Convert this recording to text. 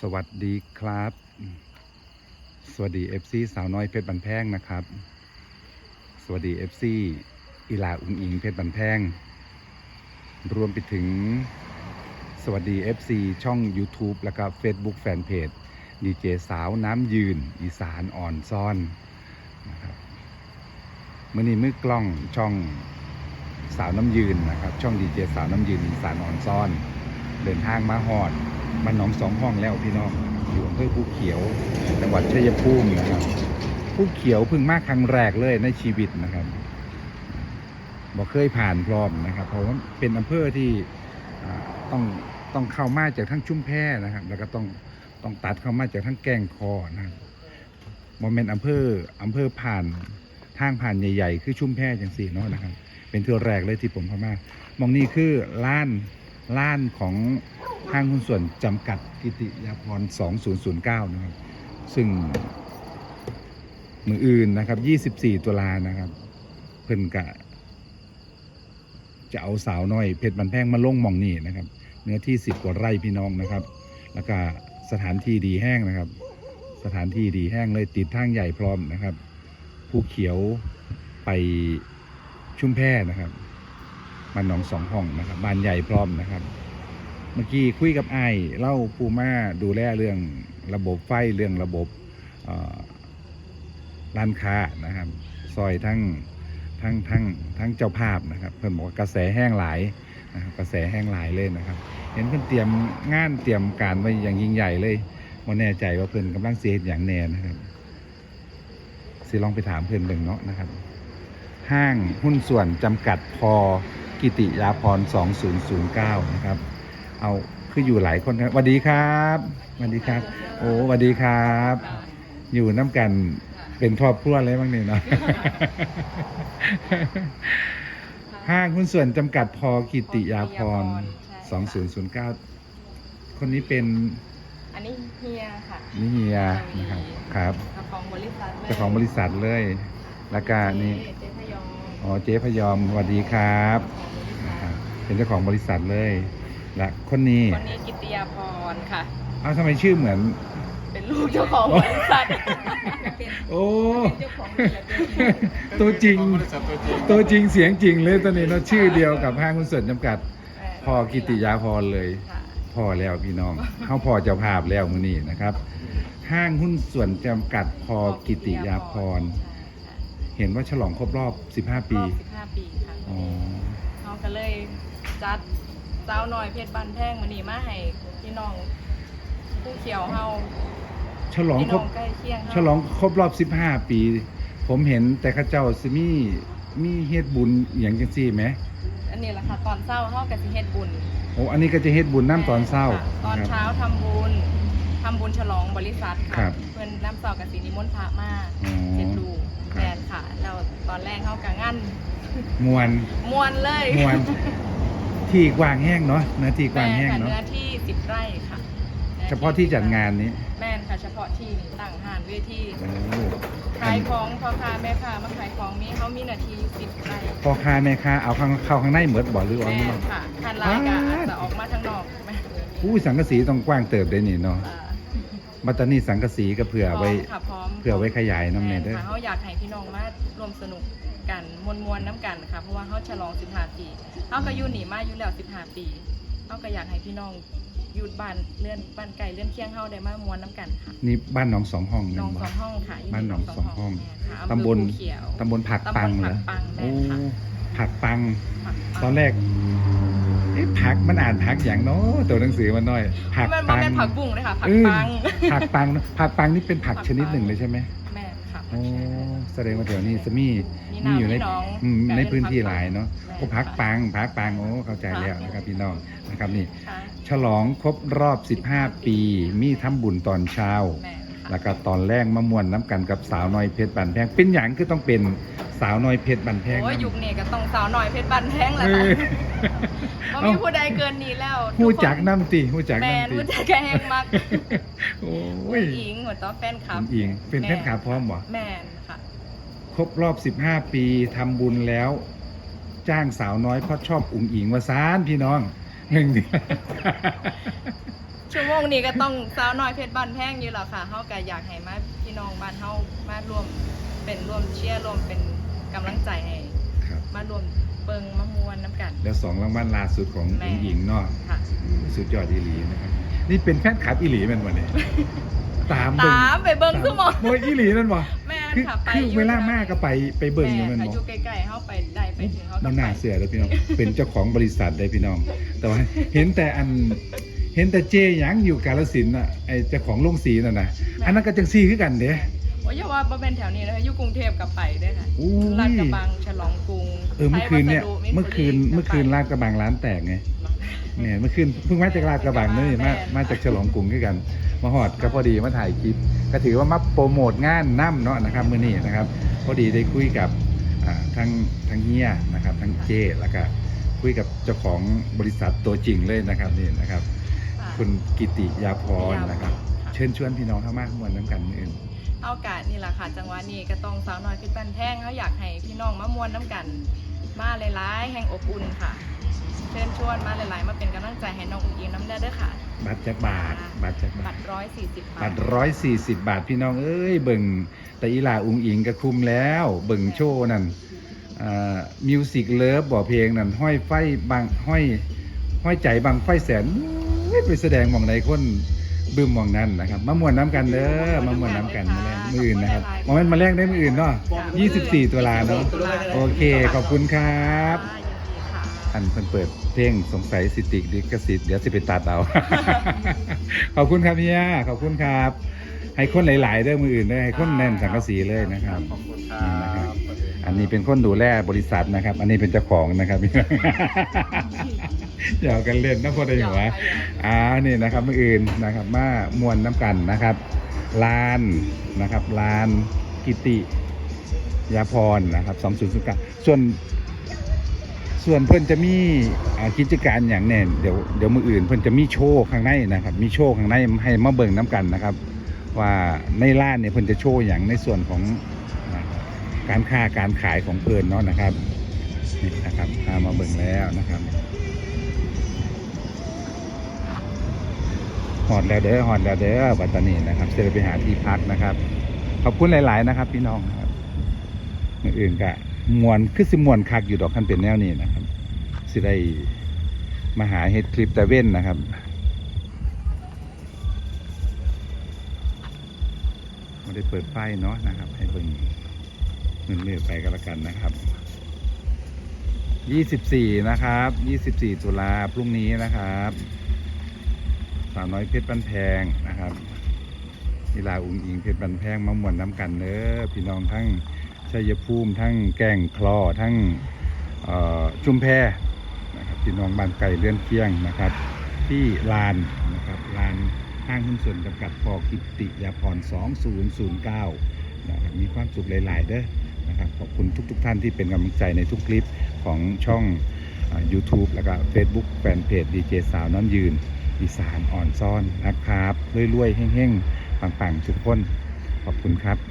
สวัสดีครับ สวัสดี FC สาวน้อยเพชรบันแพงนะครับ สวัสดี FC อีลาอุ้งอิงเพชรบันแพง รวมไปถึงสวัสดี FC ช่อง YouTube แล้วก็ Facebook Fanpage ดีเจสาวน้ำยืน อีสานอ่อนซ่อนนะครับมื่อนี้มือกล้องช่องสาวน้ำยืนนะครับ ช่องดีเจสาวน้ำยืนอีสานอ่อนซ่อน เดินทางมาหอด มันหนองสองห้องแล้วพี่น้องอยู่อำเภอภูเขียวจังหวัดชัยภูมินะครับภูเขียวเพิ่งมากครั้งแรกเลยในชีวิตนะครับบอกเคยผ่านพร้อมนะครับ เพราะว่าเป็นอำเภอที่ต้องต้องเข้ามาจากทั้งชุ่มแพนะครับ แล้วก็ต้องต้องตัดเข้ามาจากทั้งแกงคอนะครับโมเมนต์อำเภออำเภอผ่านทางผ่านใหญ่ ๆ คือชุ่มแพจังสี่เนาะนะครับ เป็นเทือแรกเลยที่ผมเข้ามา มองนี่คือล้าน ล้านของห้างหุ้นส่วนจำกัดกิติยาพร 2009 นะครับ ซึ่งมืออื่นนะครับ 24 ตุลานะครับ เพิ่นกะ จะเอาสาวน้อยเพชรบันแพงมาลงมองนี่นะครับ เนื้อที่ 10 กว่าไร่พี่น้องนะครับ แล้วก็สถานที่ดีแห้งนะครับ สถานที่ดีแห้งเลยติดทางใหญ่พร้อมนะครับภูเขียวไปชุ่มแพนะครับ บ้านหนองสองห้องนะครับบ้านใหญ่พร้อมนะครับ เมื่อกี้คุยกับไอ้เล่าปูม่าดูแลเรื่องระบบไฟเรื่องระบบร้านค้านะครับซอยทั้งทั้งทั้งทั้งเจ้าภาพนะครับ เพิ่อนบอกว่ากระแสแห้งหลายนะครับกระแสแห้งหลายเลยนะครับ เห็นเพิ่อนเตรียมงานเตรียมการไว้อย่างยิ่งใหญ่เลยม่แน่ใจว่าเพิ่อนกำลังเสียอย่างแน่นะครับสิลองไปถามเพิ่อนเบิ่งเนาะนะครับ ห้างหุ้นส่วนจำกัดพอ กิติยาพร 2009 นะครับ เอาคืออยู่หลายคนครับสวัสดีครับสวัสดีครับ โอ้สวัสดีครับ อยู่น้ำกันเป็นครอบครัวเลยบ้างเนี่ยเนาะห้างหุ้นส่วนจำกัดพอกิติยาพร 2009 คนนี้เป็น อันนี้เฮียค่ะนิเฮียนะครับครับเจ้าของบริษัทลยเจ้าของบริษัทเลยแล้วก็นี่ เจ๊พยองอ๋อ เจ๊พยอมสวัสดีครับของบริษัท เป็นเจ้าของบริษัทเลย และคนนี้คนนี้กิตติยาพรค่ะเอ้าทำไมชื่อเหมือน เป็นลูกเจ้าของบริษัท โอ้เป็นเจ้าของบริษัทด้วยตัวจริงตัวจริงเสียงจริงเลยตอนนี้เนาะชื่อเดียวกับห้างหุ้นส่วนจำกัด พอกิติยาพรเลย ค่ะ พอแล้วพี่น้อง เข้าพอเจ้าภาพแล้วมื้อนี้นะครับ ห้างหุ้นส่วนจำกัดพอกิติยาพรเห็นว่าฉลองครบรอบ 15 ปี รอบ15 ปีค่ะอ๋อเขาก็เลย จัดสาวน้อยเพชรบันแพงมานี่มาให้พี่น้องผู้เขียวเฮาฉลองพี่ครน้อบงใกล้เคียงเฮาฉลองครบรอบ15 ปี ผมเห็นแต่เข้าเจ้าสิมีมีเฮ็ดบุญอย่างจังซี่ไหมอันนี้แหละค่ะตอนเช้าเฮาก็สิเฮ็ดบุญโอ้อันนี้ก็จะเฮ็ดบุญน้ำตอนเศร้าค่ะตอนครับ เช้าทำบุญทำบุญฉลองบริษัทครัค่ะบเพื่อนน้ำเสากับสีนิมนต์พระมาอ๋อเจ็ดลูกครับแฟนค่ะแล้วตอนแรกเขากังั้นมวน มวนเลย มวน ที่กว้างแห้งเนาะเนื้อที่กว้างแห้งค่ะเนาะเนื้อที่สิบไร่ค่ะนื้อเฉพาะที่จัดงานนี้แม่นค่ะเฉพาะที่นี่ตั้งหานเวทีโอ้ขายของพ่อค้าแม่ค้ามาขายของมีเขามีหนาทีสิบไร่พ่อค้าแม่ค้าเอาข้างเข้าข้างในเหมือนบ่หรือว่าแม่ข้างนอกนค่ะคันลายก็อาจจะออกมาทางนอกแม่อู้สังกะสีต้องกว้างเติบได้นี่เนาะอ่าบัตตานี่สังกะสีก็เผื่อไว้ พร้มค่ะพร้อมเผื่อไว้ขยายน้ำเนยเด้อ ค่ะเขาอยากให้พี่น้องมาร่วมสนุก กันมวนมวนๆน้ำกันค่ะ เพราะว่าเขาฉลอง 15 ปีเขาก็อยู่หนีมาอยู่แล้ว 15 ปีเขาก็อยากให้พี่น้องหยุดบ้านเลื่อนบ้านไก่เลื่อนเคียงเขาได้มามวนน้ำกันค่ะนี่บ้านหนองสองห้องน้องแม่สบ่องห้องค่ะบ้านหนองสองห้องค่ะอำเภอตำบลภูเขียวตำบลผักปังเหรอตำบลผักปังแม่โอ้ค่ะผักปัง ผักปังตอนแรกเอ๊ะผักมันอ่านผักอย่างเนาะตัวหนังสือมันน้อย ผักมันปัมันงเป็นผักบุ้งเลยค่ะผักเออปัง ผักปังเนอะผักปังนี่เป็นผักผักชนิดหนึ่งปังเลยใช่ไหมแม่ค่ะโอ้ แสดงว่าแถวนี้จะมีมีมีอยู่ในน้ำมีหนองอืมแบบในเป็นพื้นที่ผักหลายเนาะแม่โอ้ผักค่ะปังผักปังโอ้เข้าใจแล้วค่ะนะครับพี่น้องนะครับนี่ค่ะฉลองครบรอบ 15 ปี มีทำบุญตอนเช้าแม่ค่ะแล้วก็ตอนแรกมามวนน้ำกันกับสาวน้อยเพชรบันแพงเป็นอย่างคือต้องเป็นสาวน้อยเพชรบันแพงโอ้ยนำยุคนี้ก็ต้องสาวหน่อยเพชรบันแพงแหละเอค่ะอบ่มีผู้ใดเกินนี้แล้วหู้จักน้ำตีหู้จักแมนน้ำตีผู้จักแกแห้งมากโอ้ผู้ยหญิงหัวต้อแฟนคลับอิงเป็นแฟนขาพร้อมบ่แมนค่ะ ครบรอบ 15 ปีทำบุญแล้ว จ้างสาวน้อยเพราะชอบอุ๋งอิงวาซานพี่น้องหนึ่งเดียวชั่วโมงนี้ก็ต้องสาวน้อยเพชรบ้านแพงอยู่แล้วค่ะเฮาก็อยากให้มาพี่น้องบ้านเฮามาร่วมเป็นร่วมเชียร์ร่วมเป็นกำลังใจให้ครับ มาร่วมเบิงมามวนน้ำกัน แล้วสองรางวัลล่าสุดของแม่หญิงเนาะค่ะ สุดยอดอีหลีนะครับ นี่เป็นแฟนคลับอีหลีแมันวันนี้ ตามเบิ่งตามไปเบิงทุกหมองโมยอีหลีนั่นบ่แม่ นคือค่ะไปคืออยู่เวลามากก็ไปไปเบิ่งอยู่แม่แมันค่ะบ่อยู่ใกล้ๆเฮาไปได้ไปถึงเฮาก็มันไปน่าเสียเลยพี่น้อง เป็นเจ้าของบริษัทได้พี่น้อง แต่ว่าเห็นแต่อัน เห็นแต่เจหยังอยู่กาลสินธุ์น่ะ ไอเจ้าของโรงสีนั่นน่ะอันนั้นก็จังซี่คือกันเด้ โอ้ยอย่าว่าบ่เป็นแถวนี้นะคะอยู่กรุงเทพก็ไปได้ค่ะอุ้ย ลาดกระบังฉลองกรุงเออเมื่อคืนเนี่ยไทวัสดุเมื่อคืนมิตรบุรีเมื่อคืนลาดกระบังร้านแตกไง เนี่ยเมื่อคืนเพิ่งมาจากลาดกระบังนี่มามาจากฉลองกรุงด้วยกัน มาหอดก็พอดีมาถ่ายคลิป ก็ถือว่ามาโปรโมทงานน้ำเนาะนะครับมื้อนี้นะครับพอดีได้คุยกับอ่าทั้งทั้งเฮียนะครับทั้งเจแล้วก็คุยกับเจ้าของบริษัทตัวจริงเลยนะครับนี่นะครับค่ะคุณกิติยาพรนะครับ เชิญชวนพี่น้องเข้ามากมวนน้ำกันมื้ออื่นเอากาสนี่แหละค่ะจังหวะนี้ก็ต้องสาวน้อยเพชรบ้านแพงเขาอยากให้พี่น้องมามวนน้ำกัน มาหลายๆแห่งอบอุ่นค่ะเชิญชวนมาหลายๆ มาเป็นกำลังใจให้น้องอุ้งอิงน้ำแน่เด้อค่ะ บัตรจักบาท บัตรจักบาบัทตรร้อยสี่สิบบาบัทตรร้อยสี่สิบบาทพี่น้องเอ้ยเบิ่งแต่อีหลาอุงอิงก็คุมแล้ว เบิ่งโชว์นั่นมิวสิกเลิฟบ่เพลงนั่นห้อยไฟบางห้อยห้อยใจบางไฟแสนอุ๊ยไปแสดงหมองใดคนบึมหมองนั้นนะครับมามวนน้ำกันเด้อมามวนน้ำกันมาแรงมืออื่นนะครับมองมันมาแรงได้มืออื่นเนาะ24 ตุลาเนาะโอเคขอบคุณครับยินดีค่ะ อันเพิ่นเปิดเพลงสงสัยสิติดิกสิทธิ์เดี๋ยวสิไปตัดเอา ขอบคุณครับเฮียขอบคุณครับ ให้คนหลาย ๆเด้อมืออื่นเด้อให้คนแน่นสังกะสีเลยนะครับขอบคุณครันี่นะครับ บอันนี้เป็นคนดูแลบริษัทนะครับ อันนี้เป็นเจ้าของนะครับอย่าเอากันเล่นนะพอได้หัวอ่านี่นะครับมืออื่นนะครับ มามวนน้ำกันนะครับลานนะครับลานกิติยาพรนะครับสองศูนย์ศูนย์เก้าส่วน ส่วนเพิ่อนจะมีกิจการอย่างแน่เดี๋ยวเดี๋ยวมืออื่นเพิ่อนจะมีโชว์ข้างในนะครับ มีโชว์ข้างในให้มาเบิ่งน้ำกันนะครับ ว่าในร้านเนี่ยเพิ่อนจะโชว์อย่างในส่วนของการค้าการขายของเพิ่อนเนาะนะครับนี่นะครับพามาเบิ่งแล้วนะครับหอดแล้วเด้อหอดแล้วเด้อปัตตานีนะครับเสร็จไปหาที่พักนะครับ ขอบคุณหลาย ๆ นะครับ พี่น้องนะครับออื่นกะมวนคือสิมวนคักอยู่ดอกคันเป็นแนวนี้นะครับ สิได้มาหาเฮ็ดคลิปแต่เว้นนะครับไม่ได้เปิดไฟเนาะนะครับ ให้เบิ่งเงินเลือไปก็แล้วกันนะครับ24นะครับ24ตุลาพรุ่งนี้นะครับสาวน้อยเพชรบันแพงนะครับนีลาอุ้งอิงเพชรบันแพงมามวนน้ำกันเด้อพี่น้องทั้งชัยภูมิทั้งแก่งคลอทั้งเอ่อชุมแพร พี่น้องบ้านไก่เลื่อนเคี่ยงนะครับ ที่ลานนะครับลานห้างหุ้นส่วนจำกัดพอกิติยาพร 2009นะครับมีความสุขหลาย ๆ เด้อนะครับขอบคุณทุกๆท่านที่เป็นกำลังใจในทุกคลิปของช่อง YouTube แล้วก็ Facebook แฟนเพจดีเจสาวน้ำยืนอีสานอ่อนซ่อนนะครับรวยๆเฮ้งๆปังๆทุกคน ขอบคุณครับ